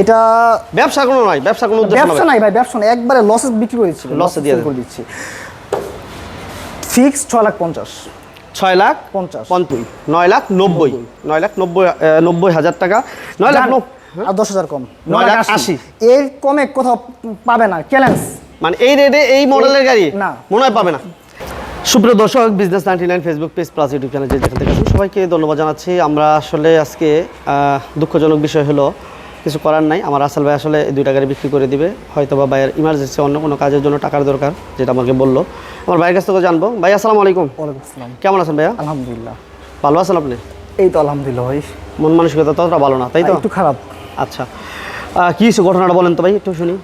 এটা ব্যবসা কোনো নয় ব্যবসা কোনো ব্যবসা নাই। ভাই ব্যবসা নাই। একবারে লসে বিক্রি করে দিচ্ছি Loss এ দিয়ে করে দিচ্ছি। ফিক্স ছয় লাখ পঞ্চাশ। ছয় লাখ পঞ্চাশ। পঞ্চাশ নয় লাখ নব্বই। নয় লাখ নব্বই নব্বই হাজার টাকা। নয় লাখ জান, আর দশ হাজার কম। নয় লাখ আশি। এর কমে কোথাও পাবে না। চ্যালেঞ্জ মানে এই রেটে এই মডেলের গাড়ি? না। মনে হয় পাবে না। সুপ্রিয় দর্শক business ninety nine Facebook page plus YouTube channel যেখান থেকে আছেন, সবাইকে ধন্যবাদ জানাচ্ছি। আমরা আসলে আজকে দুঃখজনক বিষয় হলো কিছু করার নাই। আমার আসল ভাই আসলে দুইটা গাড়ি বিক্রি করে দিবে। হয়তো বা ভাইয়ের ইমার্জেন্সি অন্য কোনো কাজের জন্য টাকার দরকার যেটা আমাকে বলল। আমার ভাইয়ের কাছ থেকে জানব। ভাই আসসালামু আলাইকুম। ওয়ালাইকুম আসসালাম। কেমন আছেন ভাইয়া? আলহামদুলিল্লাহ। ভালো আছেন আপনি? এই তো আলহামদুলিল্লাহ ভাই। মন মানসিকতা ততটা ভালো না তাই তো? একটু খারাপ। আচ্ছা। আহ, কি হয়েছে ঘটনাটা বলেন তো ভাই একটু শুনি।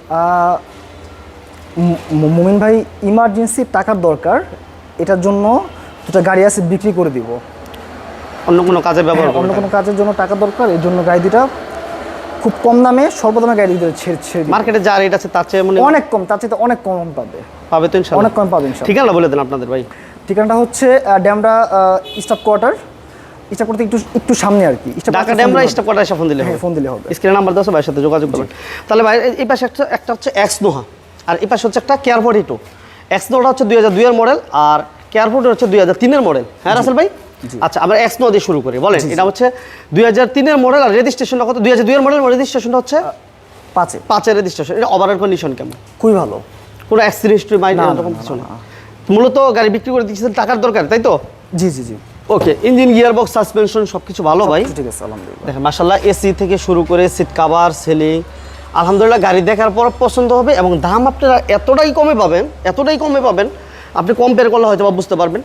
মুমিন ভাই ইমার্জেন্সি টাকার দরকার। এটার জন্য দুটা গাড়ি আছে বিক্রি করে দিব। অন্য কোনো কাজে ব্যবহার হ্যাঁ, অন্য কোনো কাজের জন্য টাকা দরকার এর জন্য গাড়ি দুটা খুব কম দামে স্বল্প দামে গাড়ি দুটো ছেড়ে ছেড়ে মার্কেটে যা রেট আছে তার চেয়ে মনে অনেক কম তার চেয়ে অনেক কম পাবে। পাবে তো ইনশাআল্লাহ অনেক কম পাবে। ঠিকানা বলে দেন আপনাদের ভাই। ঠিকানাটা হচ্ছে Damra staff quarter. Staff quarter একটু একটু সামনে আর কি। স্টাফ ঢাকা ড্যামরা কটা এসে ফোন দিলে হ্যাঁ ফোন দিলে হবে। স্ক্রিনে নাম্বার ভাইয়ের সাথে যোগাযোগ করবেন। তাহলে ভাই এই- এই পাশে একটা একটা হচ্ছে এক্স নোহা আর এই পাশে হচ্ছে একটা কেয়ার ফোর্টি টু এক্স নোটা হচ্ছে দুই হাজার দুইয়ের মডেল আর কেয়ার ফোর্টি হচ্ছে দুই হাজার তিনের মডেল হ্যাঁ রাসেল ভাই? আচ্ছা আমরা এক্স নো দিয়ে শুরু করি। বলেন এটা হচ্ছে দুই হাজার তিনের মডেল আর রেজিস্ট্রেশনটা কত? দুই হাজার দুইয়ের মডেল রেজিস্ট্রেশনটা হচ্ছে পাঁচে। পাঁচের রেজিস্ট্রেশন এটা ওভারঅল কন্ডিশন কেমন? খুবই ভালো। কোনো অ্যাক্সিডেন্ট হিস্ট্রি মাইন্ড এরকম কিছু না মূলত গাড়ি বিক্রি করে দিচ্ছেন টাকার দরকার তাই তো? জি জি জি। Okay engine gear box suspension সব কিছু ভালো ভাই। ঠিক আছে আলহামদুলিল্লাহ। দেখেন মাসাল্লাহ এসি থেকে শুরু করে সিট কাভার সেলিং আলহামদুলিল্লাহ গাড়ি দেখার পর পছন্দ হবে এবং দাম আপনারা এতটাই কমে পাবেন, এতটাই কমে পাবেন, আপনি কম্পেয়ার করলে হয়তো বা বুঝতে পারবেন।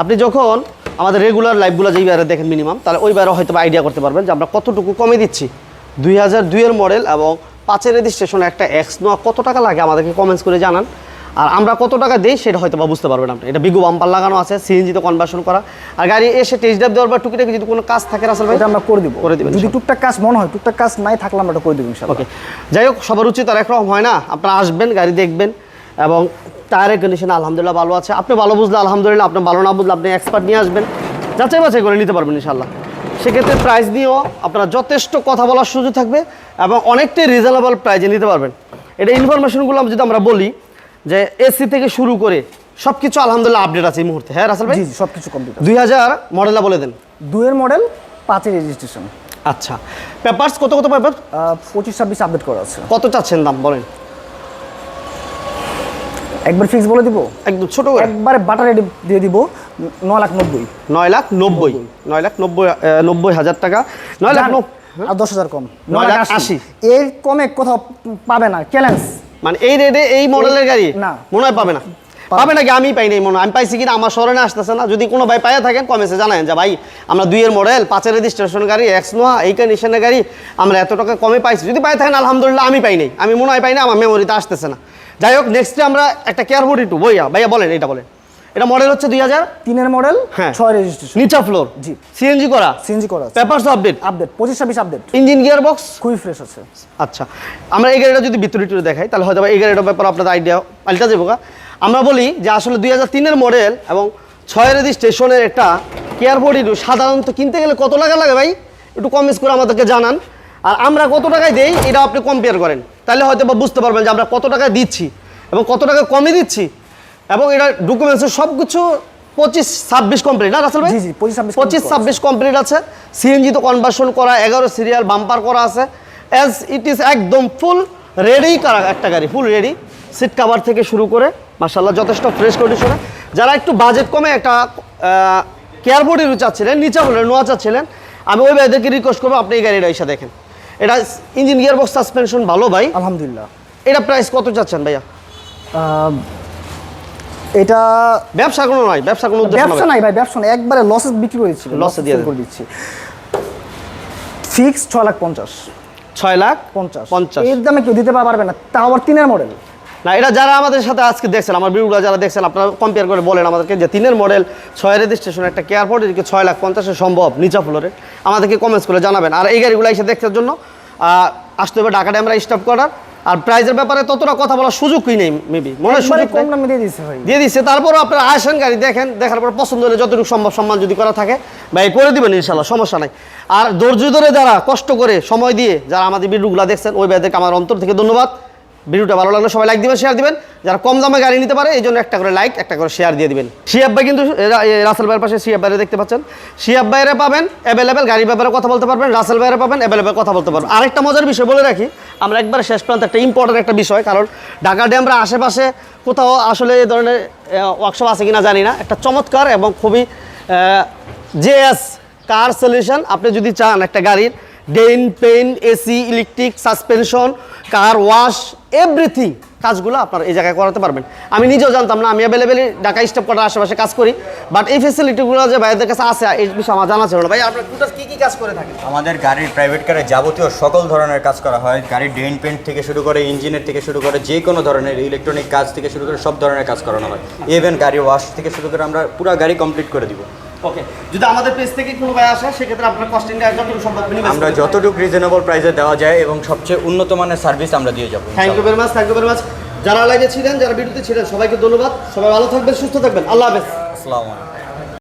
আপনি যখন আমাদের রেগুলার লাইফগুলো যেই বাইরে দেখেন মিনিমাম তাহলে ওই বাইরে হয়তো আইডিয়া করতে পারবেন যে আমরা কতটুকু কমে দিচ্ছি। দুই হাজার দুইয়ের মডেল এবং পাঁচের রেজিস্ট্রেশন একটা এক্স নোয়া কত টাকা লাগে আমাদেরকে কমেন্টস করে জানান। আর আমরা কত টাকা দিই সেটা হয়তো বা বুঝতে পারবেন আপনি। এটা বিগু বাম্পার লাগানো আছে সিএনজিতে কনভার্সন করা। আর গাড়ি এসে টেস্ট ড্রাইভ দেওয়ার পর টুকিটাকি যদি কোনো কাজ থাকে রাসেল ভাই? এটা আমরা করে দিব। করে দিবেন, যদি টুকটাক কাজ মনে হয় টুকটাক কাজ নাই থাকলে আমরা এটা করে দিব ইনশাআল্লাহ ওকে যাই হোক সবার উচিত আর একরকম হয় না। আপনারা আসবেন গাড়ি দেখবেন এবং টায়ারের কন্ডিশন আলহামদুলিল্লাহ ভালো আছে। আপনি ভালো বুঝলে আলহামদুলিল্লাহ আপনি ভালো না বুঝলে আপনি এক্সপার্ট নিয়ে আসবেন। যাচাই বাছাই করে নিতে পারবেন ইনশাল্লাহ। সেক্ষেত্রে প্রাইস নিয়েও আপনারা যথেষ্ট কথা বলার সুযোগ থাকবে এবং অনেকটাই রিজনেবল প্রাইজে নিতে পারবেন। এটা ইনফরমেশনগুলো যদি আমরা বলি যে এসি থেকে শুরু করে সব কিছু আলহামদুলিল্লাহ আপডেট আছে এই মুহূর্তে। হ্যাঁ রাসেল ভাই? জি জি সব কিছু কমপ্লিট দুই হাজার মডেলটা বলে দেন। দুয়ের মডেল পাঁচের রেজিস্ট্রেশন আচ্ছা। পেপারস কত কত পেপার পঁচিশ ছাব্বিশ আপডেট করা আছে। কত চাচ্ছেন দাম বলেন। একবার ফিক্স বলে দিব? একদম ছোট করে। একবারে বাটার রেডি দিয়ে দিব ন লাখ নব্বই। নয় লাখ নব্বই। নয় লাখ নব্বই নব্বই হাজার টাকা। নয় লাখ আর দশ হাজার কম। নয় নয় লাখ। আশি। এর কমে কোথাও পাবে না। চ্যালেঞ্জ মানে এই রেটে এই মডেলের গাড়ি না। মনে হয় পাবে না। পাবে। নাকি? আমি পাই নাই মনে আমি পাইছি কিনা আমার স্মরণে আসতেছে না। যদি কোনো ভাই পাইয়া থাকেন কমেছে জানেন যে ভাই আমরা দুইয়ের মডেল পাঁচের রেজিস্ট্রেশন গাড়ি এক্স নোয়া এই কন্ডিশনের গাড়ি আমরা এত টাকা কমে পাইছি। যদি পাই থাকেন আলহামদুলিল্লাহ আমি পাই নাই। আমি মনে হয় পাই না আমার মেমোরিতে আসতেছে না। যাই হোক নেক্সটে আমরা একটা কেয়ার ফোর্টি টু বইয়া। ভাইয়া বলেন এটা বলেন। এটা মডেল হচ্ছে দুই হাজার তিনের মডেল হ্যাঁ। ছয় রেজিস্ট্রেশন নিচা ফ্লোর জি। সিএনজি করা? সিএনজি করা পেপারস আপডেট আপডেট পঁচিশ ছাব্বিশ আপডেট ইঞ্জিন গিয়ার বক্স খুবই ফ্রেশ আছে। আচ্ছা আমরা এই গাড়িটা যদি ভিতরে ভিতরে দেখাই তাহলে হয়তো এই গাড়িটার ব্যাপারে আপনাদের আইডিয়া পাল্টা যাব আমরা বলি যে আসলে দুই হাজার তিনের মডেল এবং ছয় রেজিস্ট্রেশনের একটা কেয়ার বডি সাধারণত কিনতে গেলে কত টাকা লাগে ভাই? একটু কমেন্টস করে আমাদেরকে জানান। আর আমরা কত টাকায় দেই এটা আপনি কম্পেয়ার করেন। তাহলে হয়তো বা বুঝতে পারবেন যে আমরা কত টাকায় দিচ্ছি এবং কত টাকা কমে দিচ্ছি। এবং এটা ডকুমেন্টসের সব কিছু পঁচিশ ছাব্বিশ কমপ্লিট না রাসেল ভাই? জি, জি, 25, 26 পঁচিশ ছাব্বিশ কমপ্লিট আছে। সিএনজি তো কনভার্সন করা এগারো সিরিয়াল বাম্পার করা আছে। অ্যাজ ইট ইজ একদম ফুল রেডি করা একটা গাড়ি ফুল রেডি সিট কাভার থেকে শুরু করে মার্শাল্লাহ যথেষ্ট ফ্রেশ কন্ডিশনে যারা একটু বাজেট কমে একটা কেয়ার বডি চাচ্ছিলেন নিচা হলে নোয়া চাচ্ছিলেন আমি ওই ভাইদেরকে রিকোয়েস্ট করব আপনি এই গাড়িটা এসে দেখেন। এটা ইঞ্জিন গিয়ার বক্স সাসপেনশন ভালো ভাই। আলহামদুলিল্লাহ। এটা প্রাইস কত চাচ্ছেন ভাইয়া? এটা ব্যবসা কোনো নয় ব্যবসা কোনো ব্যবসা নাই। ভাই ব্যবসা নাই। একবারে লসে বিক্রি করে দিচ্ছি এ দিয়ে করে দিচ্ছি। ফিক্স ছয় লাখ পঞ্চাশ। ছয় লাখ পঞ্চাশ। পঞ্চাশ। এর দামে কেউ দিতে পারবে না তাও আবার তিনের মডেল না এটা যারা আমাদের সাথে আজকে দেখছেন আমার ভিডিওটা যারা দেখছেন আপনারা কম্পেয়ার করে বলেন আমাদেরকে যে তিনের মডেল ছয় রেজিস্ট্রেশন একটা কেয়ার ফোর্ড এদিকে ছয় লাখ পঞ্চাশে সম্ভব নিচা ফ্লোরে আমাদেরকে কমেন্টস করে জানাবেন। আর এই গাড়িগুলো এসে দেখার জন্য আসতে হবে ঢাকা ড্যামরা স্টপ করার। আর প্রাইজের ব্যাপারে ততটা কথা বলার সুযোগই নেই মেবি মনে হয় সুযোগ কম। দামে দিয়ে দিচ্ছে ভাই। দিয়ে দিচ্ছে তারপরও আপনারা আসেন গাড়ি দেখেন দেখার পর পছন্দ হলে যতটুকু সম্ভব সম্মান যদি করা থাকে ভাই করে দিবেন ইনশাল্লাহ সমস্যা নাই। আর ধৈর্য ধরে যারা কষ্ট করে সময় দিয়ে যারা আমাদের ভিডিওগুলো দেখছেন ওই ভাইদেরকে আমার অন্তর থেকে ধন্যবাদ। ভিডিওটা ভালো লাগলে সবাই লাইক দিবেন শেয়ার দিবেন। যারা কম দামে গাড়ি নিতে পারে, এই জন্য একটা করে লাইক একটা করে শেয়ার দিয়ে দিবেন। শিয়াব ভাই কিন্তু রাসেল ভাইয়ের পাশে শিয়াব ভাইরে দেখতে পাচ্ছেন। শিয়াব পাবেন অ্যাভেলেবেল গাড়ির ব্যাপারে কথা বলতে পারবেন, রাসেল ভাইরে পাবেন অ্যাভেলেবেল কথা বলতে পারবেন। আরেকটা মজার বিষয় বলে রাখি, আমরা একবার শেষ প্রান্তে একটা ইম্পর্টেন্ট একটা বিষয়, কারণ ঢাকা ড্যামরা আশেপাশে কোথাও আসলে এই ধরনের ওয়ার্কশপ আছে কিনা জানি না। একটা চমৎকার এবং খুবই জেএস কার সলিউশন আপনি যদি চান একটা গাড়ির dent paint AC electric suspension car wash everything কাজগুলো আপনার এই জায়গায় করাতে পারবেন। আমি নিজেও জানতাম না, আমি অ্যাভেলেবেলি ঢাকা স্টেপ করার আশেপাশে কাজ করি। বাট এই ফেসিলিটিগুলো যে ভাইদের কাছে আছে, এই বিষয়ে আমার জানা ছিল না। ভাই আপনার টোটাল কী কী কাজ করে থাকেন? আমাদের গাড়ির প্রাইভেট কারে যাবতীয় সকল ধরনের কাজ করা হয়। গাড়ির ড্রেন পেন্ট থেকে শুরু করে ইঞ্জিনের থেকে শুরু করে, যে কোনো ধরনের ইলেকট্রনিক কাজ থেকে শুরু করে, সব ধরনের কাজ করানো হয়। ইভেন গাড়ি ওয়াশ থেকে শুরু করে আমরা পুরো গাড়ি কমপ্লিট করে দিব। ওকে যদি আমাদের পেজ থেকে কোনো ভাই আসে সেক্ষেত্রে আপনার কস্টিংটা যতটুকু সম্ভব আমরা যতটুকু রিজনেবল প্রাইসে দেওয়া যায় এবং সবচেয়ে উন্নত মানের সার্ভিস আমরা দিয়ে যাব thank you very much thank you very much যারা লাগে ছিলেন যারা ভিডিওতে ছিলেন সবাইকে ধন্যবাদ। সবাই ভালো থাকবেন সুস্থ থাকবেন। আল্লাহ হাফেজ। আসসালামু আলাইকুম।